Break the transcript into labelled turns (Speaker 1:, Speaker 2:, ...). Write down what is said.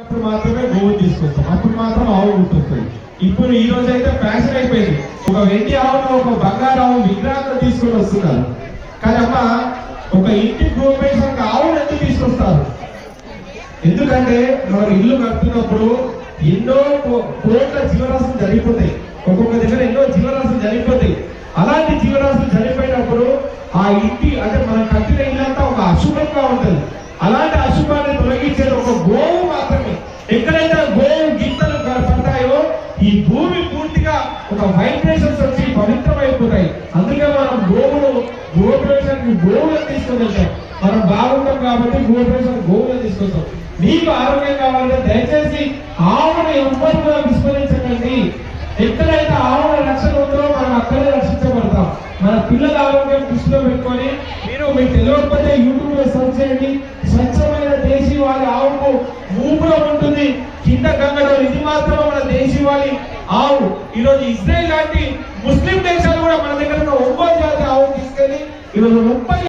Speaker 1: అప్పుడు మాత్రమే గోవులు తీసుకొస్తాం. అప్పుడు మాత్రం ఆవు ఉంటుంది ఇప్పుడు ఈ రోజు అయితే ఫ్యాషన్ అయిపోయింది. ఒక వెండి ఆవును ఒక బంగారు ఆవు విగ్రహాన్ని తీసుకొని వస్తున్నారు. కానీ అమ్మ ఒక ఇంటి ఒక ఆవును ఎందుకు తీసుకొస్తారు? ఎందుకంటే మనం ఇల్లు కడుతున్నప్పుడు ఎన్నో కోట్ల జీవరాశులు జరిగిపోతాయి. ఒక్కొక్క దగ్గర ఎన్నో జీవరాశులు జరిగిపోతాయి. అలాంటి జీవరాశులు చనిపోయినప్పుడు ఆ ఇంటి అంటే మనం కట్టిన ఇల్లంతా ఒక అశుభంగా ఉంటుంది. అలాంటి అశుభాన్ని ఈ భూమి పూర్తిగా ఒక వైబ్రేషన్స్ వచ్చి పవిత్రమైపోతాయి. అందుకే మనం గోవులు గోప్రేషన్కి గోవులు తీసుకొని వెళ్తాం. మనం బాగుంటాం కాబట్టి గోప్రేషన్ గోవులు తీసుకొస్తాం. మీకు ఆరోగ్యం కావాలంటే దయచేసి ఆవును ఎవ్వరు కూడా విస్మరించకండి. ఎక్కడైతే ఆవుల రక్షణ ఉందో మనం అక్కడే రక్షించబడతాం. మన పిల్లల ఆరోగ్యం దృష్టిలో పెట్టుకొని మీరు మీకు తెలియకపోతే యూట్యూబ్లో సెర్చ్ చేయండి. స్వచ్ఛమైన దేశీ వారి ఆవుకు మూపులో ఉంటుంది. కింద గంగలో ఇది మాత్రం ఇవ్వాలి. ఆవు. ఈరోజు ఇజ్రాయెల్ లాంటి ముస్లిం దేశాలు కూడా మన దగ్గర ఉన్న ఒంగోలు జాతి ఆవు తీసుకెళ్ళి ఈరోజు ముప్పై